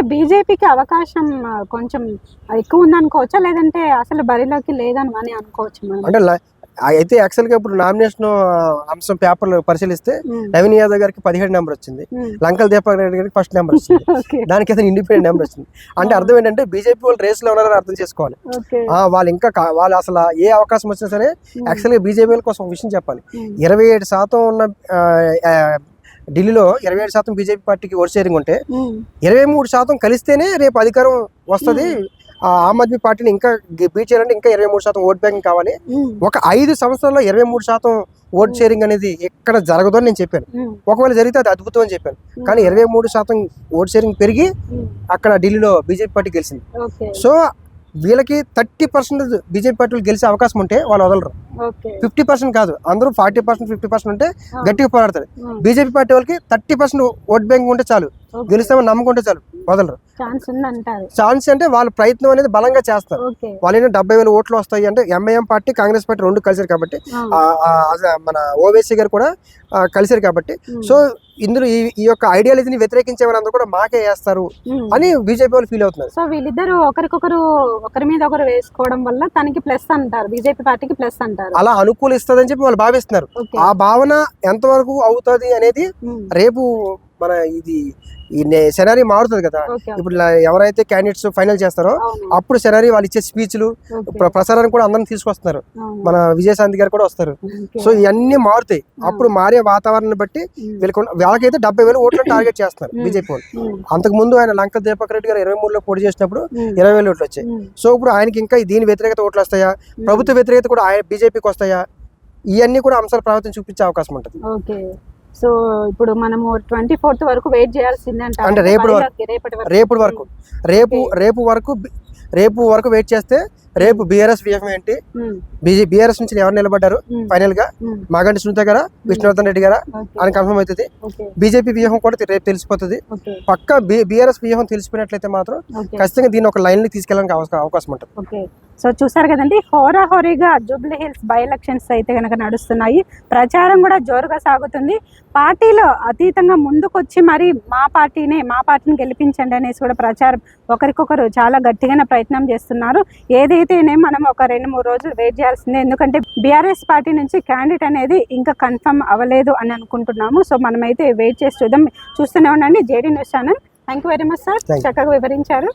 ఇప్పుడు బీజేపీకి అవకాశం కొంచెం ఎక్కువ ఉందనుకోవచ్చా లేదంటే అసలు బరిలోకి లేదని అని అనుకోవచ్చు అంటే అయితే యాక్చువల్గా ఇప్పుడు నామినేషన్ అంశం పేపర్లు పరిశీలిస్తే నవీన్ యాదవ్ గారికి పదిహేడు నెంబర్ వచ్చింది. లంకల్ దీపక్ రెడ్డి గారికి ఫస్ట్ నెంబర్ వచ్చింది. దానికి అతను ఇండిపెండెంట్ నెంబర్ వచ్చింది. అంటే అర్థం ఏంటంటే బీజేపీ వాళ్ళు రేస్లో ఉన్నారని అర్థం చేసుకోవాలి. వాళ్ళు ఇంకా వాళ్ళు అసలు ఏ అవకాశం వచ్చినా సరే ఉమ్, యాక్చువల్గా బీజేపీ వాళ్ళ కోసం విషయం చెప్పాలి. ఇరవై ఏడు శాతం ఉన్న ఢిల్లీలో ఇరవై ఏడు శాతం బీజేపీ పార్టీకి ఓట్ షేరింగ్ ఉంటే ఇరవై మూడు శాతం కలిస్తేనే రేపు అధికారం వస్తుంది. ఆ ఆమ్ ఆద్మీ పార్టీని ఇంకా బీట్ చేయాలంటే ఇంకా ఇరవై మూడు శాతం ఓట్ బ్యాంక్ కావాలి. ఒక ఐదు సంవత్సరాల్లో ఇరవై మూడు శాతం ఓట్ షేరింగ్ అనేది ఎక్కడ జరగదు అని నేను చెప్పాను. ఒకవేళ జరిగితే అది అద్భుతం అని చెప్పాను. కానీ ఇరవై మూడు శాతం ఓట్ షేరింగ్ పెరిగి అక్కడ ఢిల్లీలో బీజేపీ పార్టీ గెలిచింది. సో వీళ్ళకి థర్టీ పర్సెంట్ బీజేపీ పార్టీలు గెలిచే అవకాశం ఉంటే వాళ్ళు వదలరు. ఫిఫ్టీ పర్సెంట్ కాదు. అందరూ ఫార్టీ పర్సెంట్ ఫిఫ్టీ పర్సెంట్ ఉంటే గట్టిగా పోరాడతారు. బీజేపీ పార్టీ వాళ్ళకి థర్టీ పర్సెంట్ ఓట్ బ్యాంక్ ఉంటే చాలు. గెలుస్తామని నమ్మకం ఉంటే చాలు. వదలరు. ఛాన్స్ అంటే వాళ్ళ ప్రయత్నం అనేది బలంగా చేస్తారు. వాళ్ళు డెబ్బై వేల ఓట్లు వస్తాయి అంటే ఎంఐఎం పార్టీ కాంగ్రెస్ పార్టీ రెండు కలిసారు కాబట్టి మన ఓవైసీ గారు కూడా కలిసారు కాబట్టి. సో ఇందులో ఈ యొక్క ఐడియాలజీని వ్యతిరేకించే వాళ్ళందరూ కూడా మాకే వేస్తారు. అని బీజేపీ వాళ్ళు ఫీల్ అవుతున్నారు. సో వీళ్ళిద్దరు ఒకరికొకరు ఒకరి మీద ఒకరు వేసుకోవడం వల్ల తనకి ప్లస్ అంటారు. బీజేపీ పార్టీకి ప్లస్ అంటారు. అలా అనుకూలిస్తుందని చెప్పి వాళ్ళు భావిస్తున్నారు. ఆ భావన ఎంతవరకు అవుతుంది అనేది రేపు మన ఇది సెనరీ మారుతుంది కదా. ఇప్పుడు ఎవరైతే క్యాండిడేట్స్ ఫైనల్ చేస్తారో అప్పుడు సెనరీ వాళ్ళు ఇచ్చే స్పీచ్లు ఓకే, ప్రసారానికి కూడా అందరిని తీసుకొస్తున్నారు. మన విజయశాంతి గారు కూడా వస్తారు. సో ఇవన్నీ మారుతాయి. అప్పుడు మారే వాతావరణాన్ని బట్టి వీళ్ళకి వాళ్ళకైతే డెబ్బై వేలు ఓట్లు టార్గెట్ చేస్తున్నారు Hmm. బీజేపీ వాళ్ళు. అంతకు ముందు ఆయన లంక దీపక్ రెడ్డి గారు ఇరవై మూడులో పోటీ చేసినప్పుడు ఇరవై వేలు ఓట్లు వచ్చాయి. సో ఇప్పుడు ఆయనకి ఇంకా దీని వ్యతిరేకత ఓట్లు వస్తాయా. ప్రభుత్వ వ్యతిరేకత కూడా ఆయన బీజేపీకి వస్తాయా? ఇవన్నీ కూడా అంశాల ప్రభావితం చూపించే అవకాశం ఉంటుంది. సో ఇప్పుడు మనము ట్వంటీ ఫోర్త్ వరకు వెయిట్ చేయాల్సిందే అంటే రేపటి వరకు. రేపటి వరకు రేపు వరకు రేపు రేపు వరకు రేపు వరకు వెయిట్ చేస్తే రేపు బీఆర్ఎస్ విఎఫ్ ఏంటి? బీజే బీఆర్ఎస్ నుంచి ఎవరు నిలబడ్డారు? ఫైనల్గా మాగంటి సునీత గారా విష్ణువర్ధన్ రెడ్డి గారా అని కన్ఫర్మ్ అవుతుంది. బీజేపీ వ్యూహం కూడా రేపు తెలిసిపోతుంది. పక్క బీఆర్ఎస్ వ్యూహం తెలిసిపోయినట్లయితే మాత్రం ఖచ్చితంగా దీన్ని ఒక లైన్కి తీసుకెళ్ళడానికి అవకా- అవకాశం ఉంటుంది. సో చూసారు కదండి హోరాహోరీగా జూబ్లీ హిల్స్ బై ఎలక్షన్స్ అయితే కనుక నడుస్తున్నాయి. ప్రచారం కూడా జోరుగా సాగుతుంది. పార్టీలో అతీతంగా ముందుకొచ్చి మరి మా పార్టీనే మా పార్టీని గెలిపించండి అనేసి కూడా ప్రచారం ఒకరికొకరు చాలా గట్టిగానే ప్రయత్నం చేస్తున్నారు. ఏదైతేనే మనం ఒక రెండు మూడు రోజులు వెయిట్ చేయాల్సిందే. ఎందుకంటే బీఆర్ఎస్ పార్టీ నుంచి క్యాండిడేట్ అనేది ఇంకా కన్ఫర్మ్ అవ్వలేదు అని అనుకుంటున్నాము. సో మనమైతే వెయిట్ చేసి చూద్దాం. చూస్తూనే ఉండండి. JD news channel. Thank you very much sir. చక్కగా వివరించారు.